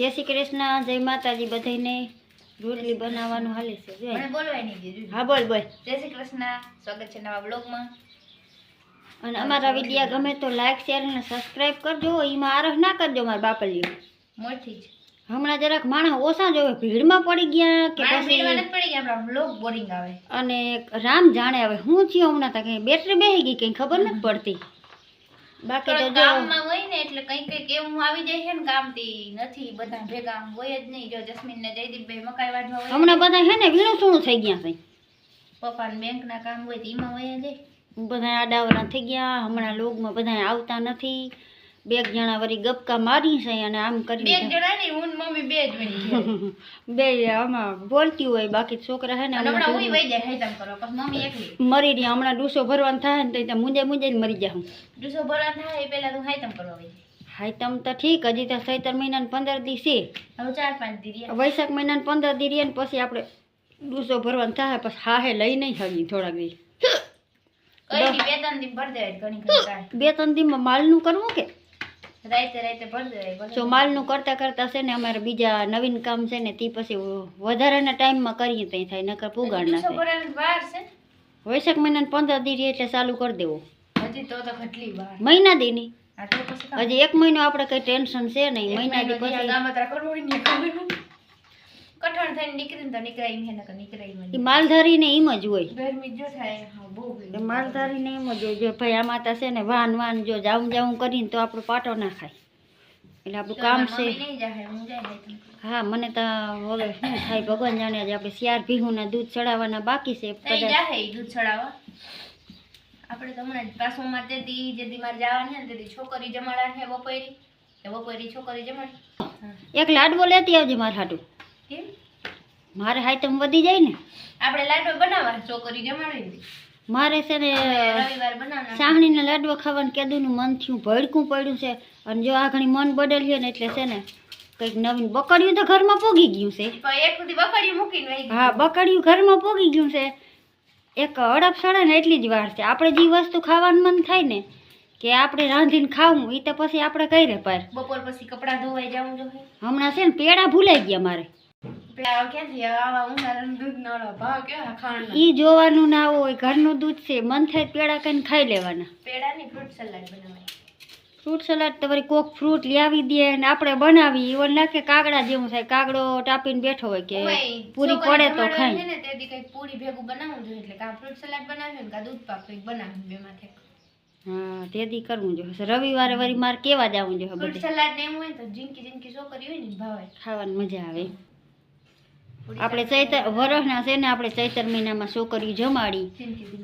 જય શ્રી કૃષ્ણ જય માતાજી બધાને રોટલી બનાવવાનું હાલે છે. મને બોલવાય નહીં હા બોલ બોલ. જય શ્રી કૃષ્ણ સ્વાગત છે નવા બ્લોગમાં અને અમારા વિડીયા ગમે તો લાઈક શેર અને સબસ્ક્રાઇબ કરજો. એમાં આરહ ના કરજો મારા બાપલીઓ. મોટી જ. હમણાં જરાક માણસ ઓછા જોવે ભીડમાં પડી ગયા કે પછી અને રામ જાણે હવે હું છીએ હમણાં તો કઈ બેટરી બેસી ગઈ કઈ ખબર નથી પડતી. બાકી તો ગામમાં હોય ને એટલે કંઈક કંઈક એવું આવી જાય છે ને કામથી નથી બધા ભેગા હોય જ નહીં. જો જસ્મીન ને જયદીપભાઈ મકાઈ વાઢવા હોય હમણાં બધા હે ને વીણું સૂણું થઈ ગયા છે. પપ્પાને બેંકના કામ હોય તો એમાં હોય જાય. બધા આડાવરા થઈ ગયા હમણાં લોગમાં બધા આવતા નથી. બે જણા વળી ગપકા મારી છે અને આમ બે કરી જણા નહીં હું મમ્મી બે જ વળી બે આમાં બોલતી હોય બાકી છોકરા હે ને હમણાં હું વઈ જાય હાઈતમ કરો પછી મમ્મી એકલી. મરી રહ્યા હમણાં ડૂસો ભરવાનું થાય ને તો ત્યાં મુંજે મુંજે મરી જાઉં ડૂસો ભરવાન થાય એ પહેલા તું હાઈતમ કરવા વહી જાય હાય તમ તો ઠીક હજી તો સૈતર મહિના પંદર દી છે. હવે ચાર પાંચ દી વૈશાખ મહિના પંદર દી રહીએ ને પછી આપણે ડૂસો ભરવાનું થાય પછી હાહે લઈ નહીં હજી થોડાક દી. બે ત્રણ દી ભરી ઘણી ઘણી બે ત્રણ દીમાં માલનું કરવું કે? જો માલનું કરતાં કરતાં છે ને અમારે બીજા નવીન કામ છે ને તે પછી વધારાના ટાઈમમાં કરીએ ત્યાં થાય નકર પુગાડ ના થાય. વૈશાખ મહિના પંદર દી એટલે ચાલુ કરી દેવો. મહિના કામ. હજી એક મહિનો આપણે કઈ ટેન્શન છે નહીં મહિના દી પછી ગામતરા ને. એમ જ હોય. ગરમી જો થાય હા, બહુ એ ગરમી. માલધારીને એમ જ હોય જો ભાઈ આ માતા છે ને વાન વાન જો જાઉં જાઉં કરીને તો આપણો પાટો ના ખાય. એટલે આપણું કામ છે. હું મને તો હવે શું થાય ભગવાન જાણે આજે આપણે શિયાર ભીહુના દૂધ ચડાવવાના બાકી છે કદાચ દૂધ ચડાવવા. આપણે તો હમણાં પાસોમાં તેથી જેથી મારે જવાની ને તેથી છોકરી જમાડવાની છે બપોરી. બપોરી છોકરી જમાડી. એક લાડવો લેતી આવજે મારે હાટું. કેમ? મારે હાઈટમ વધી જાય ને. આપણે લાડવો બનાવવા છોકરી જમાડવી મારે છે ને બનાવવાના લાડવા ખાવાનું કેદુનું મન થયું ભડકું પડ્યું છે. અને જો આ ઘણી મન બદલ્યું ને એટલે છે ને કંઈક નવીન બકડિયું તો ઘરમાં પોગી ગયું છે. હા બકડિયું ઘરમાં પોગી ગયું છે. એક અડપ સડે ને એટલી જ વાર છે. આપણે જે વસ્તુ ખાવાનું મન થાય ને કે આપણે રાંધીને ખાવું એ તો પછી આપણે કઈ રે પાર. બપોર પછી કપડાં ધોવાઈ જવું જોઈએ. હમણાં છે ને પેડા ભૂલાઈ ગયા મારે. પેડા ક્યાંથી આવા ઉનાળાનું દૂધ ઈ જોવાનું ના હોય ઘરનું દૂધ છે મન થાય પેડા કઈને ખાઈ લેવાના. પેડાની ફ્રૂટ સલાડ બનાવવાની ફ્રૂટ સલાડ તો વળી કોક ફ્રૂટ લાવી દે ને આપણે બનાવી એવું નાખે કાગડા જેવું થાય કાગડો ટાપીને બેઠો હોય કે પૂરી પડે તો ખાઈ. ને તેથી કંઈક પૂરી ભેગું બનાવવું જોઈએ એટલે કા ફ્રૂટ સલાડ બનાવ્યું ને કા દૂધ પાક કંઈક બનાવ્યું બેમાંથી એક. હા તેથી કરવું જોઈએ. રવિવારે વળી મારે કેવા જવું જોઈએ ફ્રૂટ બધે? સલાડ ને એમ હોય તો જિંકી જિંકી છોકરી હોય ને ભાવે. ખાવાની મજા આવે. આપણે ચૈતર વરસના છે ને આપણે ચૈતર મહિનામાં છોકરી જમાડી.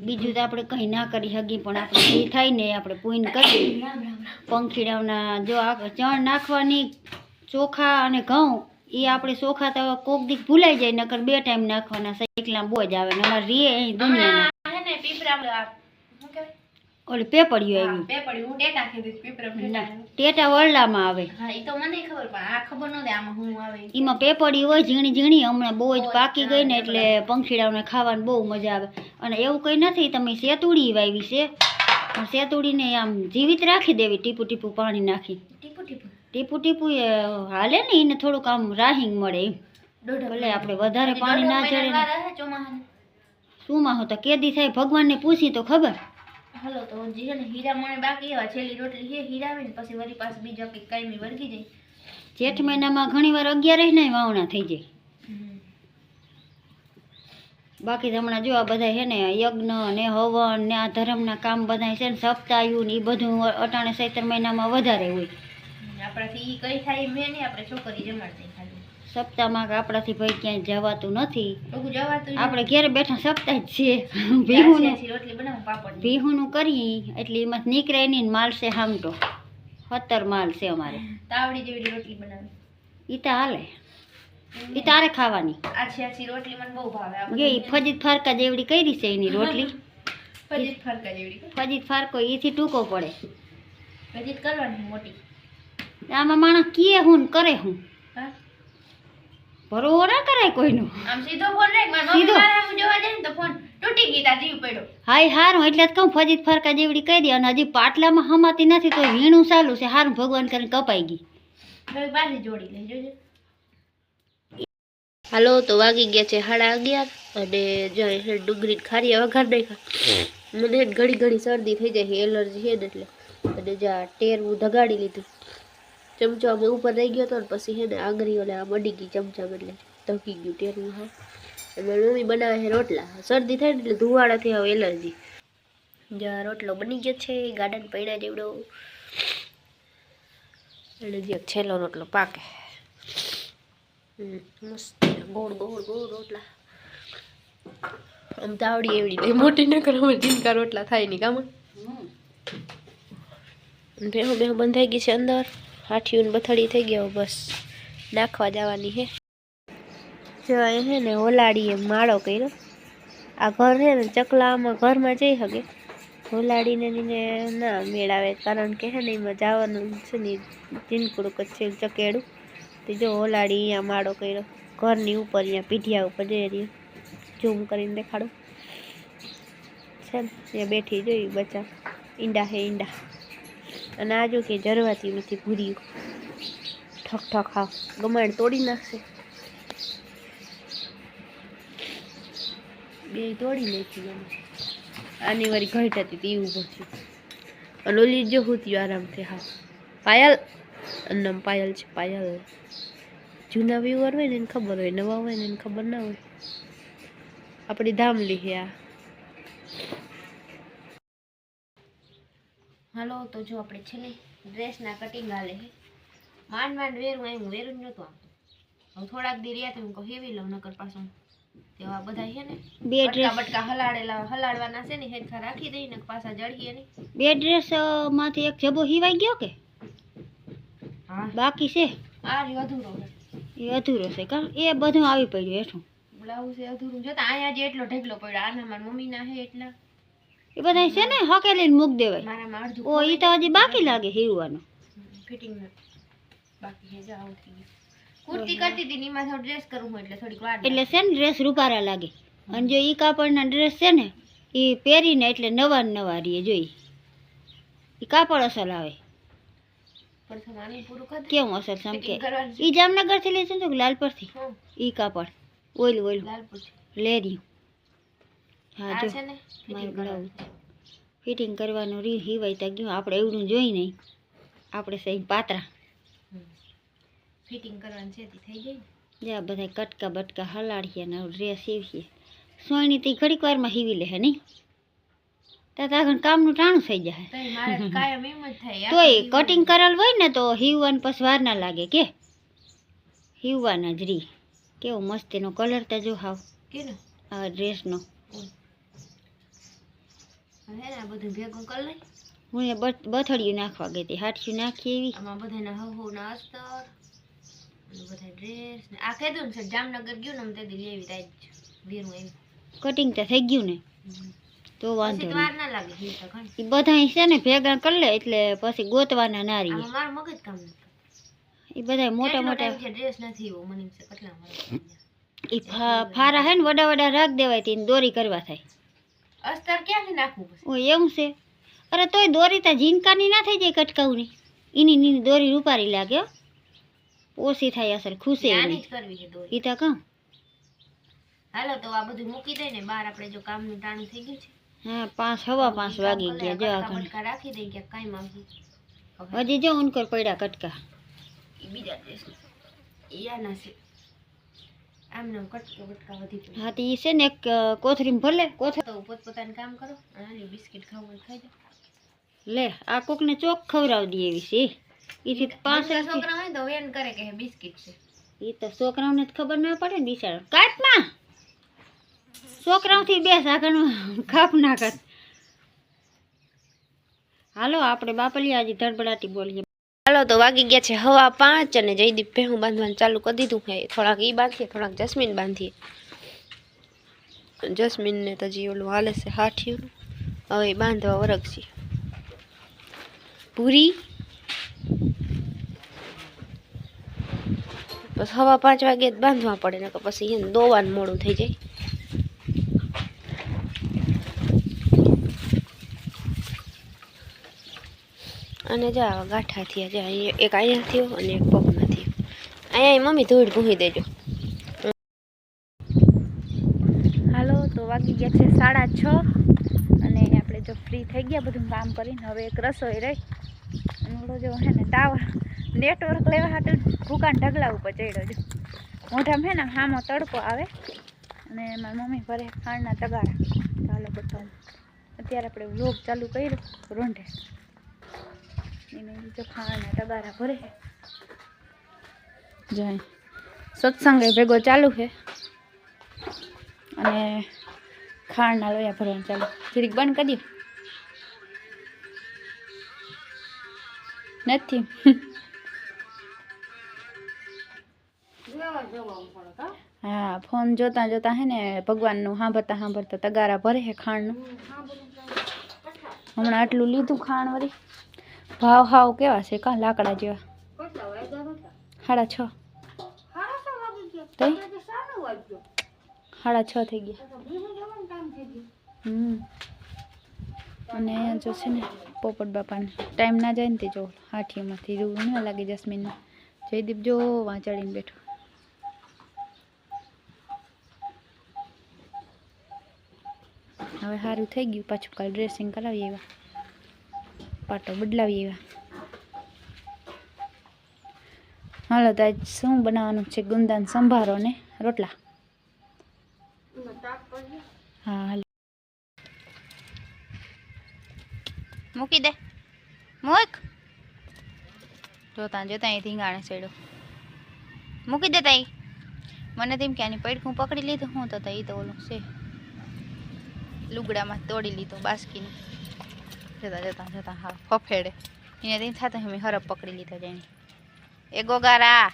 બીજું તો આપણે કંઈ ના કરી હગી પણ આપણે જે થાય ને આપણે પૂન કરી પંખીડાના જો આ ચણ નાખવાની ચોખા અને ઘઉં એ આપણે ચોખા તો કોક દીક ભૂલાઈ જાય નકર બે ટાઈમ નાખવાના સાયકલા બોજ આવે ને અમારે રીએ અહીં દુનિયાના હમણાં હે ને પીપરા આ શું કહેવાય? ઓલી પેપડીઓ આવ્યું આવી પેપડી હું ટેટા કીધી પેપર ના ટેટા. વરલામાં આવે. હા એ તો મને ખબર પણ આ ખબર નહોતી આમાં હું આવે. એમાં પેપડી હોય ઝીણી ઝીણી હમણાં બહુ જ પાકી ગઈ ને એટલે પંખીડાઓને ખાવાની બહુ મજા આવે. અને એવું કંઈ નથી તમે સેતુડી વાવી છે. પણ સેતુડીને આમ જીવિત રાખી દેવી ટીપુ ટીપુ પાણી નાખી. ટીપુ ટીપુ? ટીપુ ટીપુ એ હાલે ને એને થોડુંક આમ રાહિંગ મળે એમ. ભલે આપણે વધારે પાણી ના ચડે ને. ચોમાહાને શું માં હોતા કેદી થાય ભગવાનને પૂછી તો ખબર? હલો તો હજી છે ને હીરા મને બાકી એવા છેલ્લી રોટલી છે હીરા આવે ને પછી વળી પાછું બીજા કંઈક કાયમી વળગી જાય. જેઠ મહિનામાં ઘણી વાર અગિયાર ને વાવણા થઈ જાય. બાકી હમણાં જો આ બધા છે ને યજ્ઞ ને હવન ને આ ધર્મના કામ બધા છે ને સપ્તાહયું ને એ બધું અટાણે સૈતર મહિનામાં વધારે હોય. આપણાથી એ કઈ થાય મેં નહીં આપણે છોકરી જમાડતી ખાલી. સપ્તાહમાં આપણાથી ભાઈ ક્યાંય જવાતું નથી. આપણે ઘેર બેઠા સપ્તાહ જ છીએ. ભીહું બનાવું કરીએ એટલે એમાં નીકળે નહીં માલ છે હામટો. સત્તર માલ છે અમારે. તાવડી જેવી રોટલી બનાવી. એ તો હાલે. એ તારે ખાવાની. આછી આછી રોટલી મને બહુ ભાવે. એ ફજીત ફરકા જેવડી કરી છે એની રોટલી. પછી ફરકા જેવડી. ફજીત ફરકો એથી ટૂંકો પડે. ફજીત કરવાની મોટી. આમાં માણસ કીએ હું ને કરે હું હા? ભરોવો ના કરાય કોઈનો. આમ સીધો ફોન રાખ મારા મમ્મી? મારા આમ જોવા જાય ને તો ફોન તૂટી ગઈ તા જીવ પડ્યો. હાય હારું એટલે જ કહું ફજીત ફરકા જેવડી કહી દે. અને હજી પાટલામાં હમાતી નથી તો વીણું ચાલુ છે. હારું ભગવાન કરીને કપાઈ ગઈ. હવે પાછી જોડી લઈ જોજો. હાલો તો વાગી ગયા છે સાડા અગિયાર અને જાય છે ડુંગળી ખારીયા વઘાર નાખ્યા. મને ઘડી ઘડી શરદી થઈ જાય છે એલર્જી છે ને એટલે. અને જ્યાં ટેરવું ધગાડી લીધું. ચમચો અમે ઉપર રહી ગયો હતો ને પછી છે ને આંગળી ઓલે આ મડી ગઈ ચમચા એટલે ધકી ગયું ટેરવું હા. અને મમ્મી બનાવે છે રોટલા. શરદી થાય ને એટલે ધુવાડાથી આવે એલર્જી. જ્યાં રોટલો બની ગયો છે ગાર્ડન પડ્યા જેવડો. એટલે જે છેલ્લો રોટલો પાકે. મસ્ત. ગોળ ગોળ ગોળ રોટલા. આમ તાવડી એવડી નહીં મોટી ન કરો અમે ઝીણકા રોટલા થાય નહીં કામ બેહો બેહો બંધાઈ ગઈ છે અંદર. હાઠીયું ને બથડી થઈ ગયો બસ નાખવા જવાની હે જો હે ને હોલાડીએ માળો કર્યો. આ ઘર છે ને ચકલામાં ઘરમાં જઈ શકે. હોલાડીને નીને ના મેળાવે, કારણ કે હે ને એમાં જવાનું છે ને ચીનકુડું છે ચકેડું. તે જો હોલાડી અહીંયા માળો કર્યો. ઘરની ઉપર અહીંયા પીઢિયા ઉપર જઈ રહ્યો. ઝૂમ કરીને દેખાડું. છે ને ત્યાં બેઠી જોઈ બચ્ચા. ઈંડા હે ઈંડા. અને આ જો કે જરવાતી નથી ભૂર્યું. ઠક ઠક હા ગમાણ તોડી નાખશે. બે તોડી નાખી અમે આની વારી ઘટ હતી તે ઊભો થયું અને ઓલી જો હું થયું આરામથી હા પાયલ? નામ પાયલ છે, પાયલ. જૂના વ્યુઅર હોય ને એને ખબર હોય, નવા હોય ને એને ખબર ના હોય. આપણી ધામલી હે આ. હાલો તો જો આપણે છેલ્લે ડ્રેસના કટિંગ હાલે છે. માંડ માંડ વેરું આવ્યું વેરું જ નહોતું આવતું. હવે થોડાક દી રહ્યા તો હું કહું હેવી લઉં નકર પાછું. તેવા બધા છે ને બે ડ્રેસ બટકા હલાડેલા હલાડવાના છે ને હેરખા રાખી દઈ ને પાછા જળીએ ને. બે ડ્રેસમાંથી એક જબો હિવાઈ ગયો કે? હા. બાકી છે? આ રહ્યો અધૂરો એ અધૂરો છે કા એ બધું આવી પડ્યું હેઠું. બ્લાઉઝ એ અધૂરું જોતા અહીંયા જે એટલો ઢગલો પડ્યો આના મારા મમ્મીના હે એટલા. એ બધા છે ને હકેલીને મૂક દેવાય. ઓ એ તો હજી બાકી લાગે હીરવાનું. ફિટિંગ બાકી છે જો આવું થઈ ગયું. કુર્તી કરતી હતી એમાં થોડું ડ્રેસ કરવું એટલે થોડીક વાર એટલે છે ને ડ્રેસ રૂપારા લાગે. અને જો એ કાપડના ડ્રેસ છે ને એ પહેરીને એટલે નવા નવા રીએ જોઈ એ કાપડ અસલ આવે. કેમ અસલ સમ એ જામનગરથી કરવાનું છે. ઈ જામનગરથી લેશે તો લાલપરથી. એ ઈ કાપડ. Oil oil. લાલપુરથી. હા જો. મારું બ્લાઉઝ ફિટિંગ કરવાનું રી હિવાય ત્યાં ગયું. આપણે એવડું જોઈ નહીં. આપણે સહી પાતરા. ફિટિંગ કરવાનું છે તે થઈ જાય ને? જ્યાં બધા કટકા બટકા હલાડીએ ને ડ્રેસ સીવીએ. સોયણી તે ઘડીક વારમાં હીવી લે નહીં? ત્યાં આગળ કામનું ટાણું થઈ જાય. તોય જ કટિંગ કરેલ હોય ને તો હીવવાનું પછી વાર ના લાગે કે? હીવવાના જ રી. કેવો મસ્ત એનો કલર તો જો હાવ. આ ડ્રેસનો હે બથડિયું નાખવા ગઈ હતી હાથિયું નાખી એવી. આમાં બધાના હવ ના અસ્તર બધા ડ્રેસ આ કીધું ને જામનગર ગયું ને અમે તેથી લેવી તાજ વીરું એમ. કટિંગ તો થઈ ગયું ને. તો વાંધો ના લાગે તો એ બધા છે ને ભેગા કરી લે એટલે પછી ગોતવાના ના રહીએ મારું મગજ કામ એ બધા મોટા મોટા ડ્રેસ નથી મને કેટલા એ ફા- ફારા હે ને વડા વડા રાખ દેવાય તેને દોરી કરવા થાય. અસ્તર ક્યાંથી નાખવું પછી? ઓ એવું છે. અરે તોય દોરી તો ઝીંકાની ના થઈ જાય કટકાવની એની નીની દોરી રૂપારી લાગે ઓછી થાય અસર ખુશે આની એની જ કરવી છે દોરી. એ તો કહું હાલો તો આ બધું મૂકી દઈને બહાર આપણે જો કામનું ટાણું થઈ ગયું છે. હા પાંચ હવા પાંચ વાગી ગયા. જો આ કટકા. રાખી દઈ કે કાઈ માંગી હજી જો ઉનકર પડ્યા કટકા. બીજા દેશ આના છે. આમ નામ કટકા બટકા વધી પડ્યા હા તો છે ને કોથરીમાં ભલે કોથર તો પોતપોતાનું કામ કરો અને બિસ્કિટ ખાવું ખાઈ જાઓ લે આ કોકને ચોક ખવડાવી દે એવી છે. એથી પાંચ છોકરા હોય તો વેન કરે કે બિસ્કિટ છે. એ તો છોકરાઓને જ ખબર ના પડે ને બિચારા. કાટમાં! છોકરાઓથી બે સાગરનું ના કર હાલો આપણે બાપલિયા હજી ધડબડાટી બોલીએ. હાલો, તો વાગી ગયા છે હવા પાંચ અને જયદીપ ભેહું બાંધવાનું ચાલુ કરી દીધું છે. થોડાક ઈ બાંધીએ, થોડાક જસ્મીન બાંધીએ. જસ્મીનને તો હજી ઓલું હાલે છે હાઠિયું. હવે બાંધવા વરગ છે પૂરી. બસ હવા પાંચ વાગે બાંધવા પડે ને પછી એને દોવાનું મોડું થઈ જાય. અને જો આવા ગાંઠા થયા જો એક અહીંયા થયો અને એક પગમાં થયો. અહીંયા મમ્મી ધૂળ ભૂહી દેજો. હાલો, તો વાગી ગયા છે સાડા છ અને આપણે જો ફ્રી થઈ ગયા બધું કામ કરીને, હવે એક રસોઈ રહી. ઓલો જો હે ને ટાવર નેટવર્ક લેવા હાટું દુકાન ઢગલા ઉપર ચડ્યો જો મોઢામાં હે ને હામો તડકો આવે અને મારી મમ્મી ભરે ખાંડના તગારા. ચાલો બધા અત્યારે આપણે વ્લોગ ચાલુ કર્યો, રોંઢે. એને સત્સંગ ભેગો ચાલુ છે. અને ખાણના લોયા ભરવાનું ચાલુ. જરીક બંધ કરી નથી. હા, ફોન જોતા જોતા હે ને ભગવાનનું સાંભળતા સાંભળતા તગારા ભરે છે ખાણનું હમણાં આટલું લીધું ખાણ વળી. ભાવ હાવ કેવા છે કા લાકડા જેવા સાડા છ તઈ સાડા છ થઈ ગયા હમ અને અહીંયા જો છે ને પોપટ બાપાને ટાઈમ ના જાય ને તે જો હાથીમાંથી રૂ ન લાગે જસ્મીનને. જયદીપ જો વાંચડીને બેઠો. હવે સારું થઈ ગયું. પાછું કાલ ડ્રેસિંગ કરાવી આવ્યા. પાટો બદલાવી એવા હાલો તો આજ શું બનાવવાનું છે ગુંદાન સંભારો ને રોટલા? હા, હાલો. મૂકી દે. મૂક. જોતા જોતા અહીં ધીંગાણે ચડ્યો. મૂકી દે તાઈ. મને તેમ કે આની પૈડકું પકડી લીધું. હું તો એ તો ઓલું છે. લુગડામાં તોડી લીધો બાસ્કીનું. જતા જતા જતા, હા, ફફેડે. એને તેમ થતા મેં હરફ પકડી લીધો જાણે એ ગોગારા!